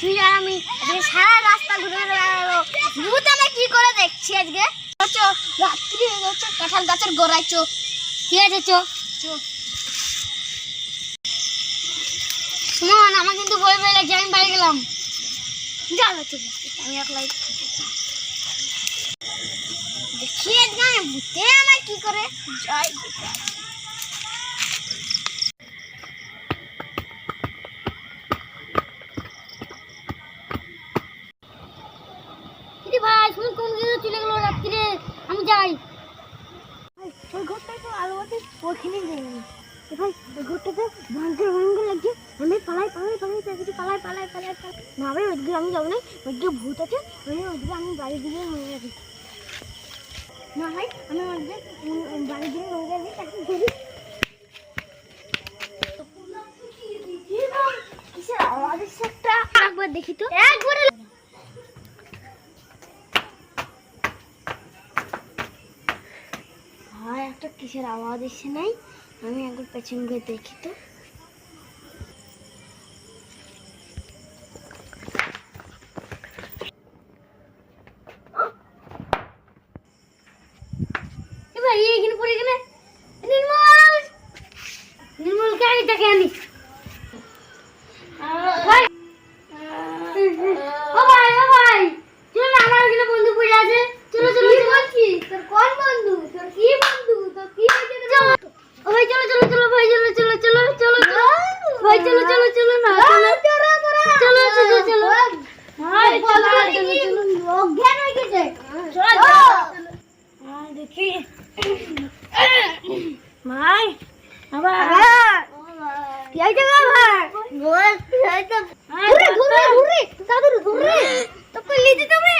তুই আর আমি সারা রাস্তা ঘুরে ঘুরে বেড়াবো ভূত আমি কি করে দেখছি আজকে? চো, রাত্রি যাচ্ছে কাঁঠাল গাছের গোড়ায়, চো। ঠিক আছে, চো? চো। সুমন, আমার কিন্তু ভয় ভয় লাগছে আমি বাড়ি গেলাম। যা হচ্ছে আমি একলাই দেখি আজকে আমি ভূতে আমার কি করে? জয় ভাই তুমি কোন দিকে চলে গেলো রাত্রিরে আমি যাই। ওই ঘরটা তো আলো আছে ওখানে যাই ভাই ওই ঘরটাতে ভয়ঙ্কর ভয়ঙ্কর লাগছে। আমি পালাই পালাই পালাই প্যাকেটে পালাই পালাই পালাই পালাই না ভাই ওইদিকে আমি যাব না। ওইদিকে ভূত আছে আমি ওইদিকে আমি বাড়ির দিকে নিয়ে যাবি। না ভাই আমি ওইদিকে বাড়ির দিকে নিয়ে যাবি তাকে ধরি একবার দেখি তো। একবারে একটা কিসের আওয়াজ এসে নাই? আমি একবার পেছন গিয়ে দেখি তো। এখানে পড়ে গেলে। নির্মল! কে আমি তাকে আনি। ভাই চলো চলো চলো না চলো। চলো চলো। চলো ভাই চলো চলো চলো। অজ্ঞান হয়ে গেছে। চলো দেখি। ভাই আবার। কি হয়েছে ভাই ঘুরে ঘুরে ঘুরে। দাদুর ঘুরে। তো কই লিতে তুমি